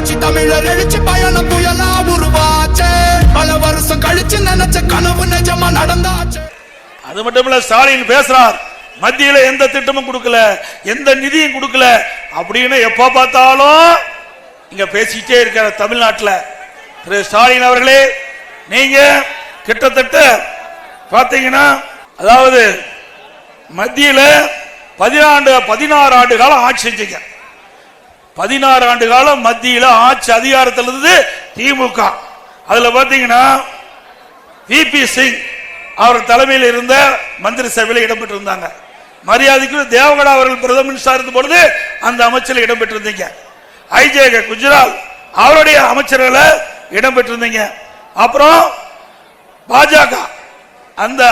புரட்சி தமிழர் எழுச்சி பயணம் புயலா உருவாச்சே. பல வருஷம் கழிச்சு நினைச்ச கனவு நிஜமா நடந்தாச்சு. அது மட்டும் இல்ல ஸ்டாலின் பேசுறார். மத்தியில எந்த திட்டமும் கொடுக்கல எந்த நிதியும் கொடுக்கல. அப்படின்னு எப்ப பார்த்தாலும் இங்க பேசிக்கிட்டே இருக்கிற தமிழ்நாட்டில். திரு ஸ்டாலின் அவர்களே நீங்க கிட்டத்தட்ட பார்த்தீங்கன்னா அதாவது மத்தியில் பதினாண்டு பதினாறு ஆண்டு காலம் ஆட்சி செஞ்சீங்க. பதினாறு ஆண்டு காலம் மத்தியில் ஆட்சி அதிகாரத்தில் இருந்தது திமுக. அதுல பாத்தீங்கன்னா விபி சிங் அவர் தலைமையில் இருந்த மந்திரி சபையில் இடம்பெற்றிருந்தாங்க. மரியாதைக்கு தேவகடா அவர்கள் பிரதம மினிஸ்டர் இருந்த பொழுது அந்த அமைச்சரில் இடம்பெற்றிருந்தீங்க. ஐஜேக குஜரால் அவருடைய அமைச்சர்களை இடம்பெற்றிருந்தீங்க. அப்புறம் பாஜக அந்த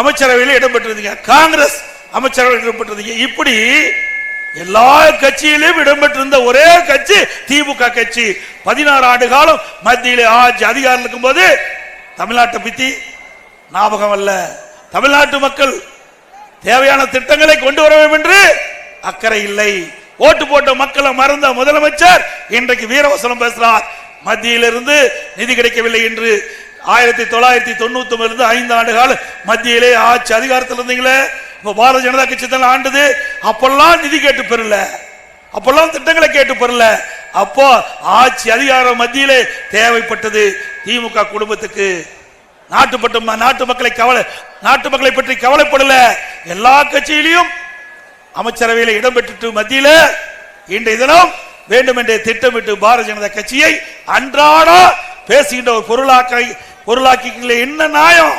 அமைச்சரவையில் இடம்பெற்றிருந்தீங்க. காங்கிரஸ் அமைச்சரவையில் இடம்பெற்றிருந்தீங்க. இப்படி எல்லா கட்சியிலும் இடம்பெற்றிருந்த ஒரே கட்சி திமுக கட்சி. பதினாறு ஆண்டு காலம் மத்தியிலே ஆட்சி அதிகாரம் இருக்கும்போது தமிழ்நாட்டை பத்தி ஞாபகம் அல்ல. தமிழ்நாட்டு மக்கள் தேவையான திட்டங்களை கொண்டு வர வேண்டும் என்று அக்கறை இல்லை. ஓட்டு போட்ட மக்களை மறந்த முதலமைச்சர் இன்றைக்கு வீரவசனம் பேசுகிறார் மத்தியிலிருந்து நிதி கிடைக்கவில்லை என்று. ஆயிரத்தி தொள்ளாயிரத்தி தொண்ணூத்தி இருந்து ஐந்து ஆண்டு காலம் மத்தியிலே ஆட்சி அதிகாரத்தில் இருந்தீங்களே? இப்போ பாரதிய ஜனதா கட்சி தான் ஆண்டுது? அப்பெல்லாம் நிதி கேட்டு பெறல. அப்பெல்லாம் திட்டங்களை கேட்டு பெறல. அப்போ ஆட்சி அதிகாரம் மத்தியிலே தேவைப்பட்டது திமுக குடும்பத்துக்கு. நாட்டுப்பட்டு நாட்டு மக்களை கவலை நாட்டு மக்களை பற்றி கவலைப்படல. எல்லா கட்சியிலையும் அமைச்சரவையில் இடம்பெற்று மத்தியில இன்றைய தினம் வேண்டும் என்றே திட்டமிட்டு பாரதிய ஜனதா கட்சியை அன்றாட பேசுகின்ற ஒரு பொருளாக்கை பொருளாக்கிக்கல என்ன நியாயம்?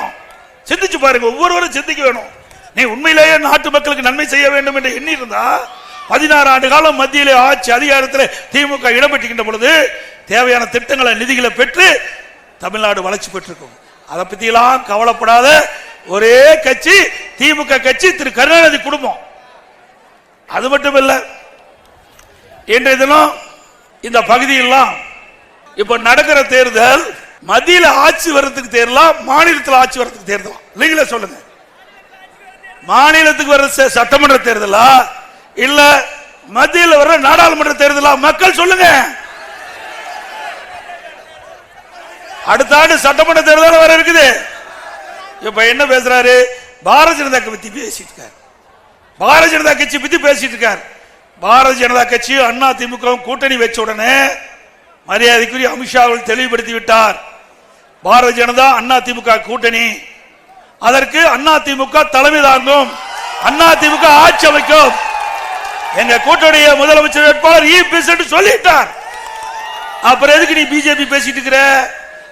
சிந்திச்சு பாருங்க. ஒவ்வொருவரும் சிந்திக்க வேணும். நீ உண்மையிலேயே நாட்டு மக்களுக்கு நன்மை செய்ய வேண்டும் என்று எண்ணி இருந்தா பதினாறு ஆண்டு காலம் மத்தியிலே ஆட்சி அதிகாரத்தில் திமுக இடம்பெற்றுகின்ற பொழுது தேவையான திட்டங்களை நிதிகளை பெற்று தமிழ்நாடு வளர்ச்சி பெற்றிருக்கும். அதை பற்றியெல்லாம் கவலைப்படாத ஒரே கட்சி திமுக கட்சி திரு கருணாநிதி குடும்பம். அது மட்டும் இல்லை இன்றைய தினம் இந்த பகுதியெல்லாம் இப்ப நடக்கிற தேர்தல் மத்தியில் ஆட்சி வர்றதுக்கு தேர்தலாம் மாநிலத்தில் ஆட்சி வர்றதுக்கு தேர்தலாம் நீங்களே சொல்லுங்க. மாநிலத்துக்கு வர ச- சட்டமன்ற தேர்தலா? இல்ல மத்தியில் வர நாடாளுமன்ற தேர்தலா? மக்கள் சொல்லுங்க. அடுத்த ஆண்டு சட்டமன்ற தேர்தல் வர இருக்குது. இப்ப என்ன பேசுறாரு? பாரதிய ஜனதா பத்தி பேசிட்டு இருக்காரு. பாரதிய ஜனதா கட்சி பத்தி பேசிட்டு இருக்கார். பாரதிய ஜனதா கட்சி அண்ணா திமுக கூட்டணி வச்ச உடனே மரியாதைக்குரிய அமித்ஷா அவர்கள் தெளிவுபடுத்தி விட்டார். பாரதிய ஜனதா அண்ணா திமுக கூட்டணி. அதற்கு அண்ணா திமுக தலைமை தாங்கும். அண்ணா திமுக ஆட்சி அமைக்கும். எங்க கூட்டணிய முதலமைச்சர் வேட்பாளர் இ பேசிட்டு சொல்லிட்டார். அப்புறம் எதுக்கு நீ பிஜேபி பேசிட்டு இருக்கிற?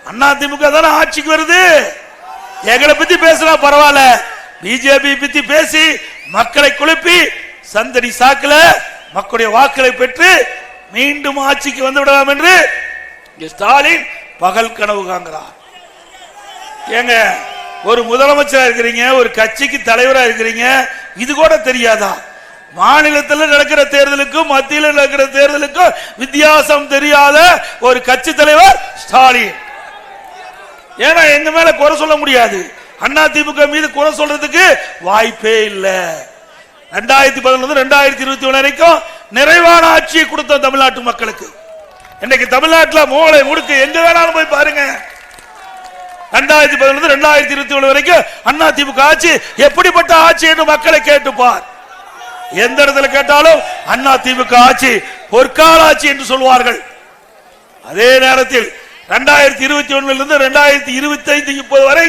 அண்ணா திமுக தானே ஆட்சிக்கு வருது. எங்களை பத்தி பேசினா பரவாயில்ல. பிஜேபி பத்தி பேசி மக்களை குழப்பி சந்தடி சாக்கில் மக்களுடைய வாக்களை பெற்று மீண்டும் ஆட்சிக்கு வந்து விடலாம் என்று ஸ்டாலின் பகல் கனவு காண்கிறார். ஏங்க ஒரு முதலமைச்சரா இருக்கிறீங்க ஒரு கட்சிக்கு தலைவரா இருக்கிறீங்க இது கூட தெரியாதா? மாநிலத்தில் நடக்கிற தேர்தலுக்கும் மத்தியில் நடக்கிற தேர்தலுக்கும் வித்தியாசம் தெரியாத ஒரு கட்சி தலைவர் ஸ்டாலின். ஏன்னா எங்க மேல குறை சொல்ல முடியாது. அண்ணா திமுக மீது குறை சொல்றதுக்கு வாய்ப்பே இல்லை. ரெண்டாயிரத்தி பதினொன்று ரெண்டாயிரத்தி இருபத்தி ஒன்று வரைக்கும் நிறைவான ஆட்சியை கொடுத்த தமிழ்நாட்டு மக்களுக்கு. இன்னைக்கு தமிழ்நாட்டில் மூளை முடுக்கு எங்க வேணாலும் போய் பாருங்க. ரெண்டாயிரத்தி பதினொன்று ரெண்டாயிரத்தி இருபத்தி ஒன்று வரைக்கும் அண்ணா திமுக ஆட்சி எப்படிப்பட்ட ஆட்சி என்று மக்களை கேட்டுப்பார். எந்த இடத்துல கேட்டாலும் அண்ணா திமுக ஆட்சி பொற்கால ஆட்சி என்று சொல்வார்கள். அதே நேரத்தில் ரெண்டாயிரத்தி இருபத்தி ஒன்றிலிருந்து ரெண்டாயிரத்தி இருபத்தி ஐந்து முப்பது வரை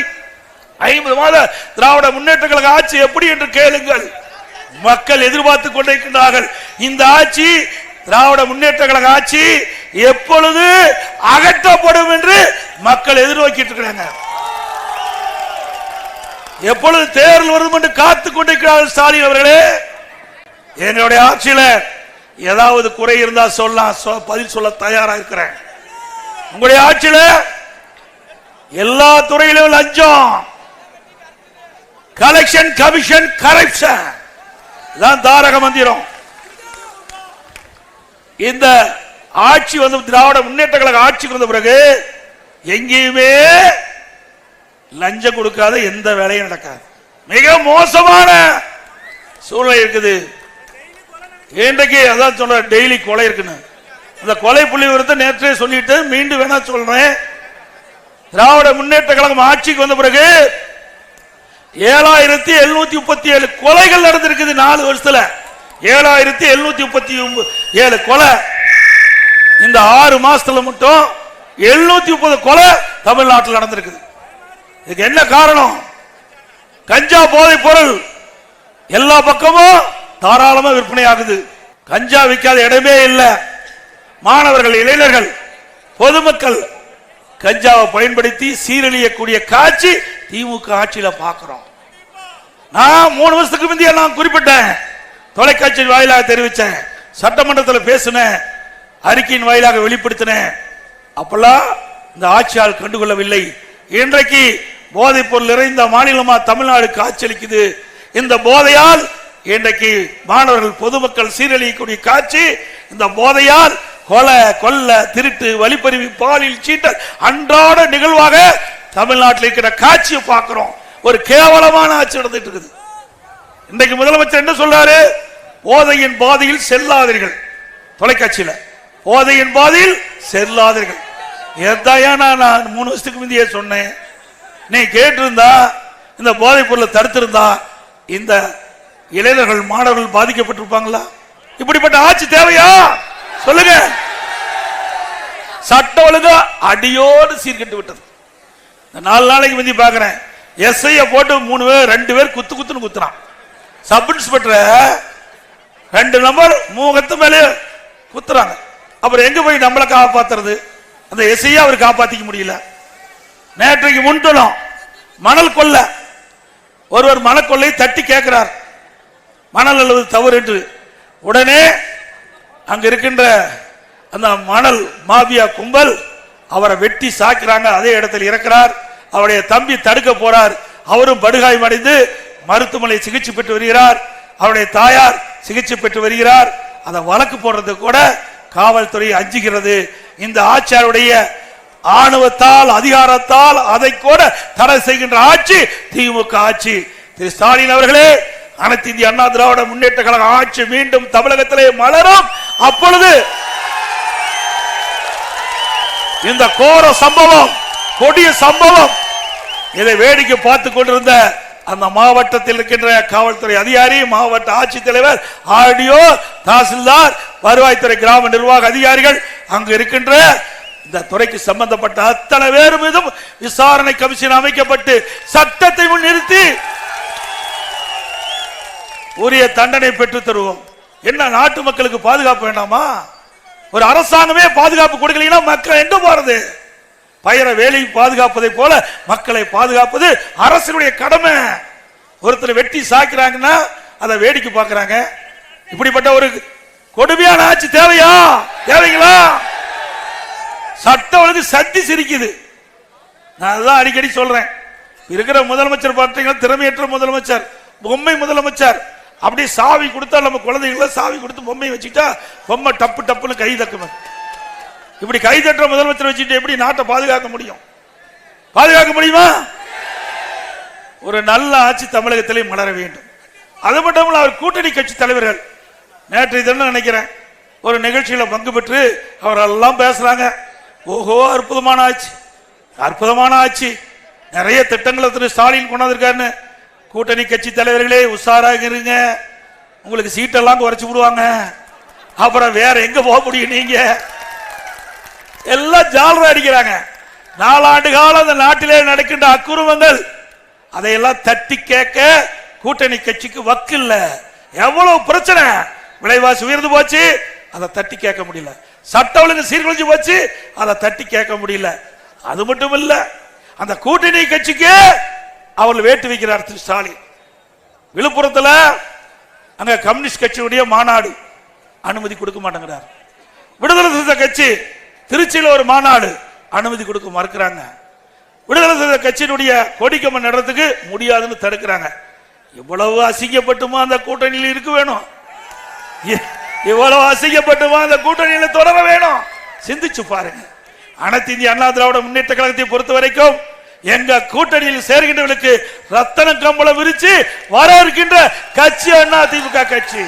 ஐம்பது மாத திராவிட முன்னேற்ற கழக ஆட்சி எப்படி என்று கேளுங்கள். மக்கள் எதிர்பார்த்து கொண்டிருக்கின்றார்கள். இந்த ஆட்சி திராவிட முன்னேற்ற கழக ஆட்சி எப்பொழுது அகற்றப்படும் என்று மக்கள் எதிர்நோக்கிட்டு இருக்கிறாங்க. எப்பொழுது தேர்தல் வரும் என்று காத்துக் கொண்டிருக்கிறார்கள் ஸ்டாலின் அவர்களே என்னுடைய ஆட்சியில ஏதாவது குறை இருந்தா சொல்லலாம் சொ- பதில் சொல்ல தயாரா இருக்கிறேன். உங்களுடைய ஆட்சியில எல்லா துறையிலும் லஞ்சம். கலெக்ஷன் கமிஷன் கரப்ஷன் தான் தாரக மந்திரம். இந்த ஆட்சி வந்து திராவிட முன்னேற்ற கழக ஆட்சிக்கு வந்த பிறகு எங்கேயுமே லஞ்சம் கொடுக்காத எந்த வேலையும் நடக்காது. மிக மோசமான சூழ்நிலை இருக்குது. இன்றைக்கு அதான் சொல்ற டெய்லி கொலை இருக்குன்னு. இந்த கொலை புள்ளி விருத்த நேற்றே சொல்லிட்டு மீண்டும் வேணா சொல்றேன். திராவிட முன்னேற்ற கழகம் ஆட்சிக்கு வந்த பிறகு ஏழாயிரத்தி எழுநூத்தி முப்பத்தி ஏழு கொலைகள் நடந்திருக்குது நாலு வருஷத்துல. ஏழாயிரத்தி எழுநூத்தி முப்பத்தி ஏழு கொலை. இந்த ஆறு மாசத்துல மட்டும் எழுநூத்தி முப்பது கொலை தமிழ்நாட்டில் நடந்திருக்குது. இதுக்கு என்ன காரணம்? கஞ்சா போதை பொருள் எல்லா பக்கமும் தாராளமா விற்பனை ஆகுது கஞ்சா விற்காத இடமே இல்லை. மாணவர்கள் இளைஞர்கள் பொதுமக்கள் கஞ்சாவை பயன்படுத்தி சீரழியக்கூடிய காட்சி திமுக ஆட்சியில பார்க்கிறோம் நான் மூணு வருஷத்துக்கு முந்தைய நான் குறிப்பிட்டேன். தொலைக்காட்சி வாயிலாக தெரிவித்தேன் சட்டமன்றத்தில் பேசினேன். அறிக்கையின் வாயிலாக வெளிப்படுத்தினேன். அப்பெல்லாம் இந்த ஆட்சியால் கண்டுகொள்ளவில்லை. இன்றைக்கு போதைப் பொருள் நிறைந்த மாநிலமா தமிழ்நாடு காட்சியளிக்குது. இந்த போதையால் இன்றைக்கு மாணவர்கள் பொதுமக்கள் சீரழியக்கூடிய காட்சி இந்த போதையால் கொலை கொல்ல திருட்டு வழிப்பறிவு பாலியல் சீட்டல் அன்றாட நிகழ்வாக தமிழ்நாட்டில் இருக்கிற காட்சியை பார்க்கிறோம். ஒரு கேவலமான ஆட்சி நடந்துட்டு இருக்குது. இன்றைக்கு முதலமைச்சர் என்ன சொல்றாரு? போதையின் பாதையில் செல்லாதீர்கள். தொலைக்காட்சியில். போதையின் பாதையில் செல்லாதீர்கள். எதையா நான் மூணு வருஷத்துக்கு முந்தையே சொன்னேன். நீ கேட்டிருந்தா இந்த போதைப் பொருளை தடுத்திருந்தா இந்த இளைஞர்கள் மாணவர்கள் பாதிக்கப்பட்டிருப்பாங்களா? இப்படிப்பட்ட ஆட்சி தேவையா? சொல்லுங்க. சட்ட ஒழுங்கு அடியோடு சீர்கட்டு விட்டது. இந்த நாலு நாளைக்கு முந்தி பாக்குறேன் எஸ்ஐய போட்டு மூணு பேர் ரெண்டு பேர் குத்து குத்துன்னு குத்துறான். சப் இன்ஸ்பெக்டர் ரெண்டு நம்பர் மூகத்து மேலே குத்துறாங்க. அப்புறம் எங்க போய் நம்மளை காப்பாத்துறது? அந்த எஸ்ஐயை அவர் காப்பாத்திக்க முடியல. நேற்றைக்கு முன்தலம் மணல் கொள்ள. ஒருவர் மணக்கொள்ளை தட்டி கேட்கிறார். மணல் அல்லது தவறு என்று. உடனே அங்க இருக்கின்ற அந்த மணல் மாபியா கும்பல் அவரை வெட்டி சாக்கிறாங்க அதே இடத்தில் இறக்கிறார். அவருடைய தம்பி தடுக்க போறார். அவரும் படுகாயமடைந்து மருத்துவமனை சிகிச்சை பெற்று வருகிறார். அவருடைய தாயார் சிகிச்சை பெற்று வருகிறார். அதை வழக்கு போடுறது கூட காவல்துறை அஞ்சுகிறது. இந்த ஆட்சியாருடைய ஆணவத்தால் அதிகாரத்தால் அதை கூட தடை செய்கின்ற ஆட்சி திமுக ஆட்சி. திரு ஸ்டாலின் அவர்களே அனைத்து இந்திய அண்ணா திராவிட முன்னேற்ற கழக ஆட்சி மீண்டும் தமிழகத்திலே மலரும் அப்பொழுது இந்த கோர சம்பவம் கொடிய சம்பவம் இதை வேடிக்கை பார்த்து கொண்டிருந்த அந்த மாவட்டத்தில் இருக்கின்ற காவல்துறை அதிகாரி மாவட்ட ஆட்சித்தலைவர் ஆடியோ தாசில்தார் வருவாய்த்துறை கிராம நிர்வாக அதிகாரிகள் அங்கு இருக்கின்ற இந்த துறைக்கு சம்பந்தப்பட்ட அத்தனை பேர் மீதும் விசாரணை கமிஷன் அமைக்கப்பட்டு சட்டத்தை முன் நிறுத்தி உரிய தண்டனை பெற்று தருவோம். என்ன நாட்டு மக்களுக்கு பாதுகாப்பு வேண்டாமா? ஒரு அரசாங்கமே பாதுகாப்பு கொடுக்கலீங்கன்னா மக்கள் எங்க போறது? பயிர வேலையை பாதுகாப்பதை போல மக்களை பாதுகாப்பது அரசனுடைய கடமை. ஒருத்தர் வெட்டி சாக்கிறாங்கன்னா அதை வேடிக்கை பார்க்கறாங்க. இப்படிப்பட்ட ஒரு கொடுமையான ஆட்சி தேவையா? தேவைங்களா? சட்ட ஒழுங்கு சத்தி சிரிக்குது. நான் தான் அடிக்கடி சொல்றேன். இருக்கிற முதலமைச்சர் பார்த்தீங்கன்னா திறமையற்ற முதலமைச்சர் பொம்மை முதலமைச்சர். அப்படி சாவி கொடுத்தா நம்ம குழந்தைகள சாவி கொடுத்து பொம்மை வச்சுட்டா பொம்மை டப்பு டப்புன்னு கை தக்குமே இப்படி கை தட்டுற முதலமைச்சர் வச்சுட்டு எப்படி நாட்டை பாதுகாக்க முடியும்? பாதுகாக்க முடியுமா? ஒரு நல்ல ஆட்சி தமிழகத்திலே மலர வேண்டும். அது மட்டும் அவர் கூட்டணி கட்சி தலைவர்கள் நேற்று தினம் நினைக்கிறேன் ஒரு நிகழ்ச்சியில் பங்கு பெற்று அவரெல்லாம் பேசுகிறாங்க ஓஹோ அற்புதமான ஆட்சி. அற்புதமான ஆட்சி. நிறைய திட்டங்களை திரு ஸ்டாலின் கொண்டாந்துருக்காருன்னு. கூட்டணி கட்சி தலைவர்களே உஷாராக இருங்க. உங்களுக்கு சீட்டெல்லாம் குறைச்சி விடுவாங்க. அப்புறம் வேற எங்க போக முடியும் நீங்க? எல்லாம் ஜாலரா அடிக்கிறாங்க. நாலாண்டு காலம் அந்த நாட்டிலே நடக்கின்ற அக்குருவங்கள் அதையெல்லாம் தட்டி கேட்க கூட்டணி கட்சிக்கு வக்கு இல்லை எவ்வளவு பிரச்சனை? விலைவாசி உயர்ந்து போச்சு அதை தட்டி கேட்க முடியல. சட்ட ஒழுங்கு சீர்குலைஞ்சு போச்சு அதை தட்டி கேட்க முடியல. அது மட்டும் இல்ல அந்த கூட்டணி கட்சிக்கு அவர்கள் வேட்டு வைக்கிறார் திரு ஸ்டாலின். விழுப்புரத்தில் அங்க கம்யூனிஸ்ட் கட்சியுடைய மாநாடு அனுமதி கொடுக்க மாட்டேங்கிறார். விடுதலை சிறுத்தை கட்சி திருச்சியில் ஒரு மாநாடு அனுமதி கொடுக்க மறுக்கிறாங்க. விடுதலை சிறுத்தை கட்சியினுடைய கொடிக்கம்மன் நடத்துக்கு முடியாதுன்னு தடுக்கிறாங்க. எவ்வளவு அசிங்கப்பட்டுமோ அந்த கூட்டணியில் இருக்க வேணும்? இவ்வளவு அசிங்கப்பட்டுமா அந்த கூட்டணியில தொடர வேணும். சிந்திச்சு பாருங்க. அனைத்து இந்திய அண்ணா திராவிட முன்னேற்ற கழகத்தை பொறுத்த வரைக்கும் எங்க கூட்டணியில் சேர்கின்றவர்களுக்கு ரத்தன கம்பளம் விரிச்சு வர இருக்கின்ற கட்சி அண்ணா திமுக கட்சி.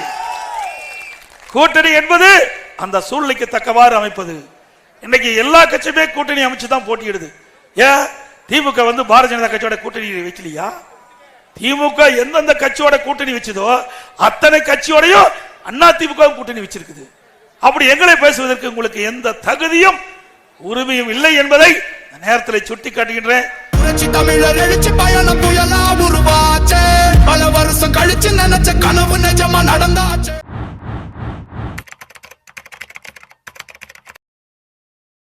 கூட்டணி என்பது அந்த சூழ்நிலைக்கு தக்கவாறு அமைப்பது. இன்னைக்கு எல்லா கட்சியுமே கூட்டணி அமைச்சு தான் போட்டியிடுது. ஏன் திமுக வந்து பாரதிய ஜனதா கட்சியோட கூட்டணி வைக்கலையா? திமுக எந்தெந்த கட்சியோட கூட்டணி வச்சதோ அத்தனை கட்சியோடையும் அண்ணா திமுக கூட்டணி வச்சிருக்குது. அப்படி எங்களை பேசுவதற்கு உங்களுக்கு எந்த தகுதியும் உரிமையும் இல்லை என்பதை நேரத்தில் சுட்டி காட்டுகின்றேன் புரட்சி தமிழர் எழுச்சி பயணம் புயலா உருவாச்சே. பல வருஷம் கழிச்சு நினைச்ச கனவு நிஜமா நடந்தாச்சே.